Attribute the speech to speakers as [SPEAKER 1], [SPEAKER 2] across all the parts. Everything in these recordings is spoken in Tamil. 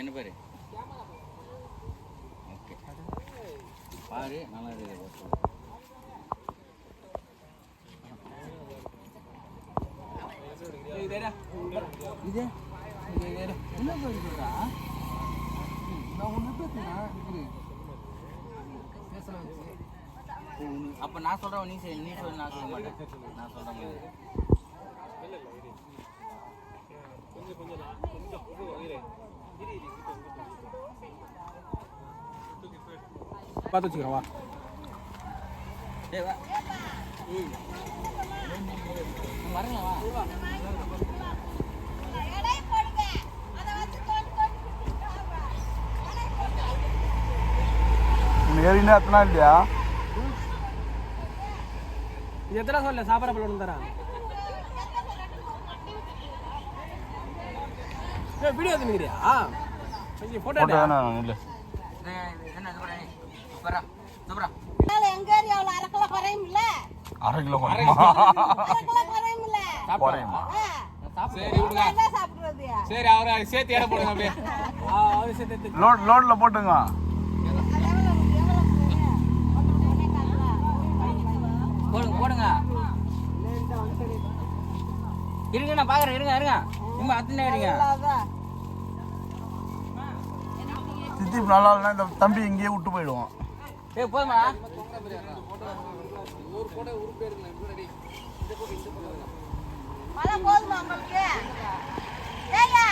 [SPEAKER 1] என்ன பேர் ஓகே பாரு நல்லா இருக்குது இது என்ன பேர் சொல்றா நான் ஒன்று பேசுறேன் அப்போ நான் சொல்கிறேன் நீ சரி நீ சொல்லு நான் சொல்ல மாட்டேன் நான் சொல்கிற மாதிரி
[SPEAKER 2] பார்த்து வச்சுக்கிறேன் வா.
[SPEAKER 3] ஏறினா எத்தனா இல்லையா?
[SPEAKER 2] இது எத்தனை சொல்ல? சாப்பிட்ற பழம் தரேன் வீடியோ எடுத்துக்கிறியா கொஞ்சம் ஃபோட்டோ
[SPEAKER 3] இல்லை
[SPEAKER 4] எங்க ஏரியாவில் அரை கிலோ குறையும்ல?
[SPEAKER 3] அரை கிலோ குறையுமா?
[SPEAKER 4] அரை கிலோ
[SPEAKER 3] குறையுமா?
[SPEAKER 4] ஆ,
[SPEAKER 2] சரி விடுங்க
[SPEAKER 4] என்ன சாப்பிடுறது?
[SPEAKER 2] சரி அவரை சேர்த்து ஏற போடுங்க அப்படியே.
[SPEAKER 3] லோட் லோட்ல போட்டுங்க.
[SPEAKER 1] போடுங்க போடுங்க. இருங்க நான் பார்க்குறேன் இருங்க இருங்க. சும்மா அத்தனை இருங்க.
[SPEAKER 3] சித்தி நல்லா இல்லைன்னா இந்த தம்பி இங்கேயே விட்டு போயிடுவான்.
[SPEAKER 1] ஏய் போதுமா
[SPEAKER 4] மழை போதுமா உங்களுக்கு? ஏய்யா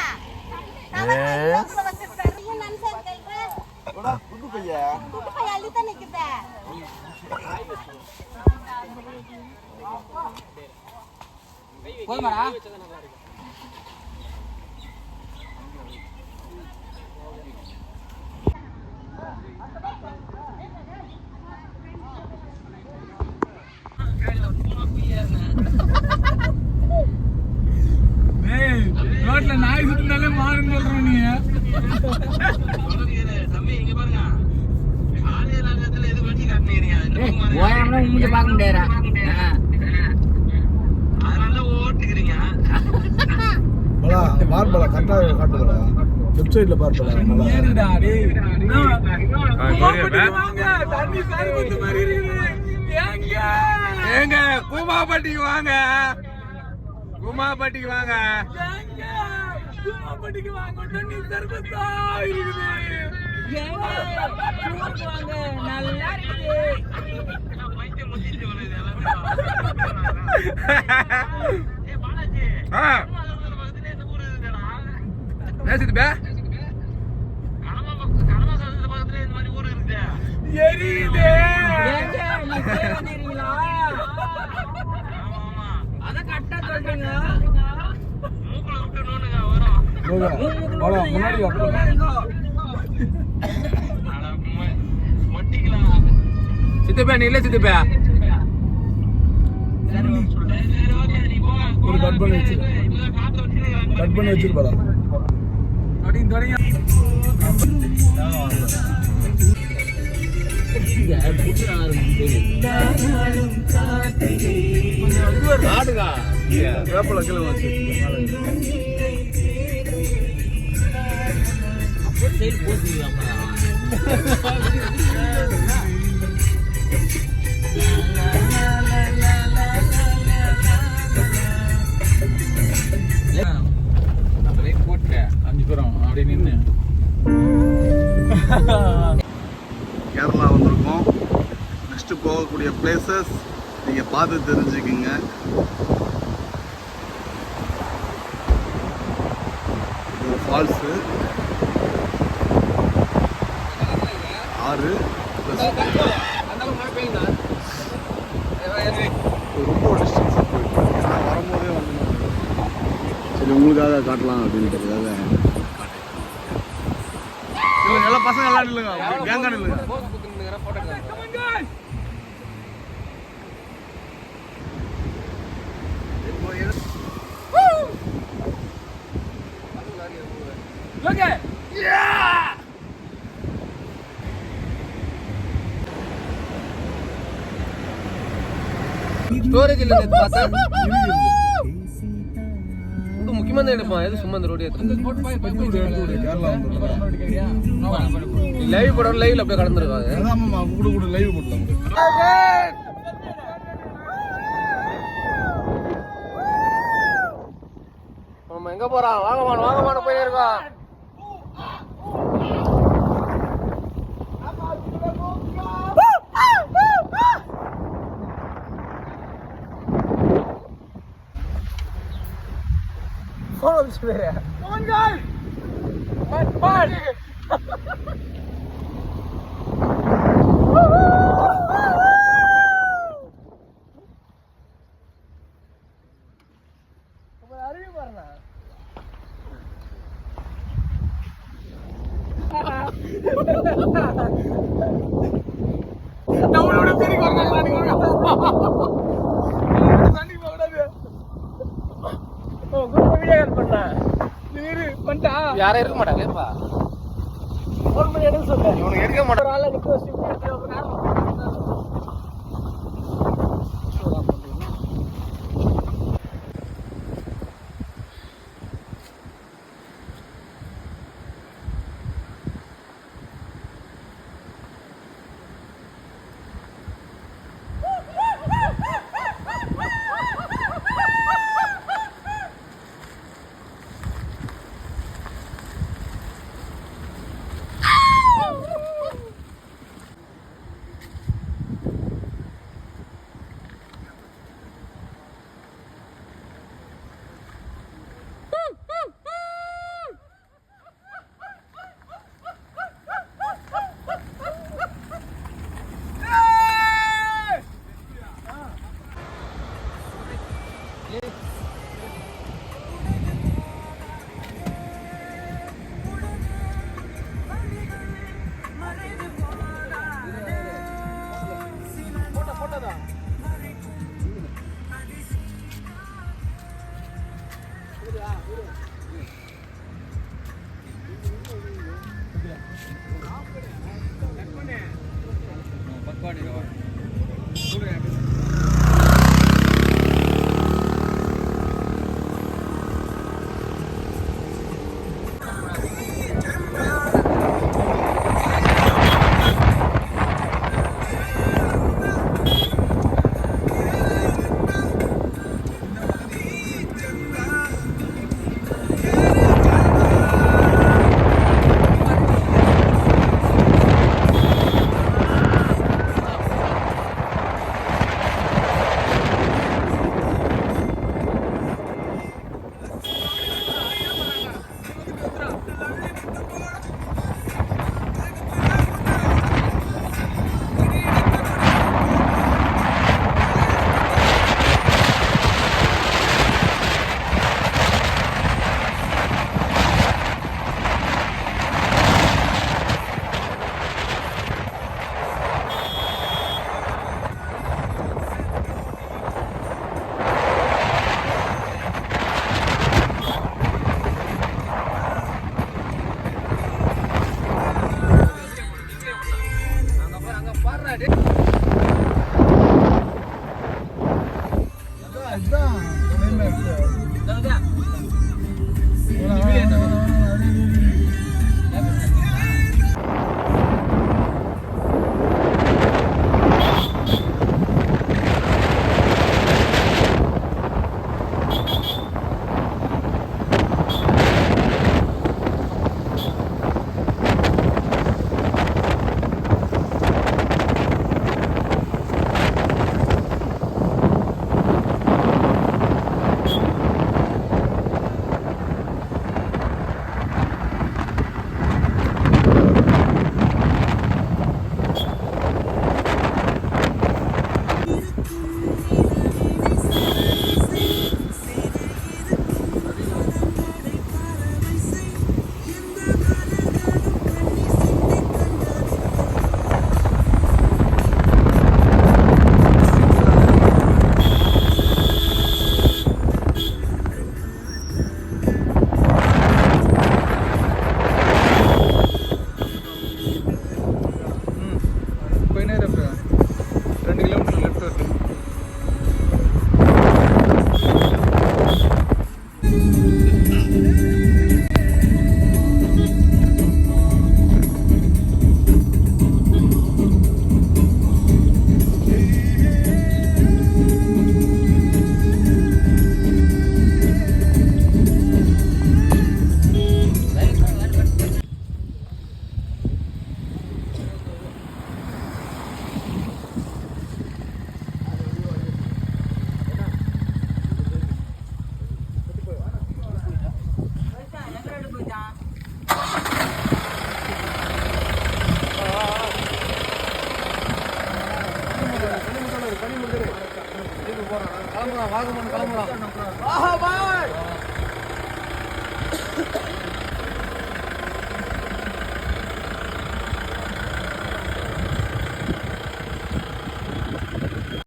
[SPEAKER 2] ரோட்ல நாய் சுத்தினாலே மாறுன்னு சொல்றோம் நீ
[SPEAKER 1] ஓயாமலாம் மூஞ்சி பார்க்க முடியாதா.
[SPEAKER 3] பலா பார் பலா கரெக்டாக காட்டுதா வெப்சைட்ல பார் பலா
[SPEAKER 2] ஏறுடா டேய். வாங்க. தண்ணி சாரி வந்து மாதிரி இருக்குது. ஏங்க
[SPEAKER 5] ஏங்க கூமாப்பட்டிக்கு வாங்க. கூமாப்பட்டிக்கு வாங்க.
[SPEAKER 2] ஏங்க கூமாப்பட்டிக்கு வாங்க தண்ணி சர்பத்தா இருக்குது
[SPEAKER 1] நல்லா
[SPEAKER 5] ஆ. பேசுது பே. சித்தப்பா நீ இல்ல சித்தப்பா?
[SPEAKER 3] ஒரு கட் பண்ணி வச்சு கட் பண்ணி வச்சிருப்பாடா
[SPEAKER 2] தொடங்கி. தொடங்கி
[SPEAKER 3] வேப்பல கிலோ வச்சு கேரளா வந்திருக்கோம். நெக்ஸ்ட் போகக்கூடிய பிளேசஸ் நீங்க பார்த்து தெரிஞ்சுக்குங்க. ஃபால்ஸு ஆறு. ரொம்ப டிஸ்டன்ஸாக போயிட்டு நான் வரும்போதே வந்து சரி உங்களுக்காக காட்டலாம் அப்படின்றதுக்காக இல்லை எல்லா பசங்க எல்லாம் நில்லுங்க. கேங்கா நில்லுங்க.
[SPEAKER 5] ஸ்டோரேஜ் இல்ல பார்த்தா
[SPEAKER 6] முக்கியமா தான் எடுப்பான். எது சும்மா இந்த ரோடு ஏத்துறது?
[SPEAKER 7] போட்டு போய் போய்
[SPEAKER 2] எடுத்து விடு, எடுத்து விடு, கேரளா வந்துடுறா.
[SPEAKER 6] லைவ் படம் லைவ்ல அப்படியே கடந்துருக்காங்க
[SPEAKER 2] அதான் மாமா, குடு, குடு, live போடலாம் குடு.
[SPEAKER 6] நம்ம எங்க போறான் வாங்கமான வாங்கமான போய் இருக்கோம் யாரும் இருக்க மாட்டாங்கப்பா இவனுக்கு எடுக்க மாட்டாங்க முத்தலூர் கனி முத்தலூர் ஜீப்பு போறோம்